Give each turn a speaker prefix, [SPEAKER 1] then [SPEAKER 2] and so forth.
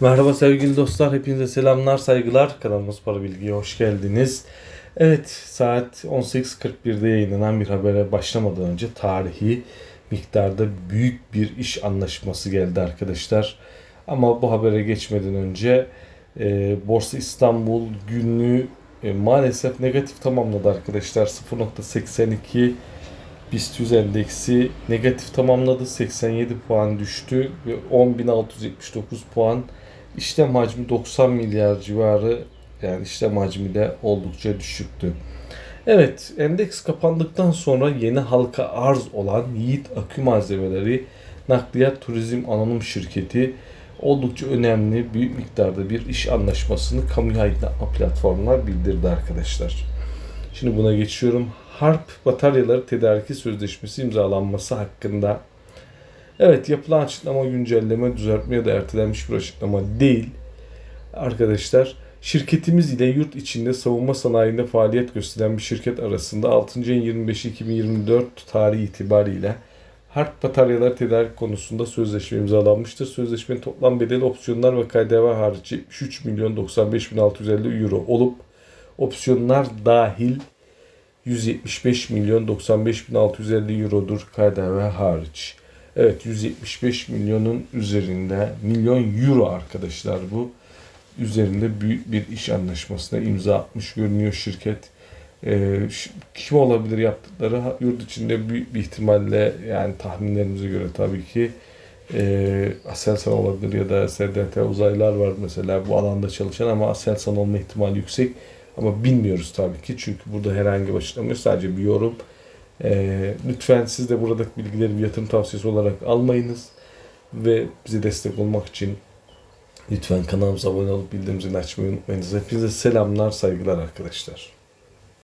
[SPEAKER 1] Merhaba sevgili dostlar, hepinize selamlar, saygılar. Kanalımız Para Bilgi'ye hoş geldiniz. Evet, saat 18.41'de yayınlanan bir habere başlamadan önce tarihi miktarda büyük bir iş anlaşması geldi arkadaşlar. Ama bu habere geçmeden önce e, Borsa İstanbul günlüğü e, maalesef negatif tamamladı arkadaşlar. 0.82 BIST 100 endeksi negatif tamamladı. 87 puan düştü ve 10.679 puan. İşlem hacmi 90 milyar civarı yani işlem hacmi de oldukça düşüktü. Evet, endeks kapandıktan sonra yeni halka arz olan Yiğit Akü Malzemeleri Nakliyat Turizm Anonim Şirketi oldukça önemli büyük miktarda bir iş anlaşmasını kamuya aydınlatma platformuna bildirdi arkadaşlar. Şimdi buna geçiyorum. Harp bataryaları tedariki sözleşmesi imzalanması hakkında. Evet yapılan açıklama güncelleme, düzeltme ya da ertelenmiş bir açıklama değil. Arkadaşlar şirketimiz ile yurt içinde savunma sanayinde faaliyet gösteren bir şirket arasında 6. ayın 25'i 2024 tarihi itibariyle harp bataryaları tedarik konusunda sözleşme imzalanmıştır. Sözleşmenin toplam bedeli opsiyonlar ve KDV hariç 73 milyon 95 bin 650 euro olup opsiyonlar dahil 175 milyon 95 bin 650 eurodur KDV hariç. Evet 175 milyonun üzerinde milyon euro arkadaşlar bu üzerinde büyük bir iş anlaşmasına imza atmış görünüyor şirket. Ee, kim olabilir yaptıkları yurt içinde büyük bir ihtimalle yani tahminlerimize göre tabii ki e, Aselsan olabilir ya da SDT uzaylılar var mesela bu alanda çalışan ama Aselsan olma ihtimali yüksek. Ama bilmiyoruz tabii ki çünkü burada herhangi bir açıklama. Sadece bir yorum. Ee, lütfen siz de buradaki bilgileri bir yatırım tavsiyesi olarak almayınız. Ve bize destek olmak için lütfen kanalımıza abone olup bildirim zilini açmayı unutmayınız. Hepinize selamlar, saygılar arkadaşlar.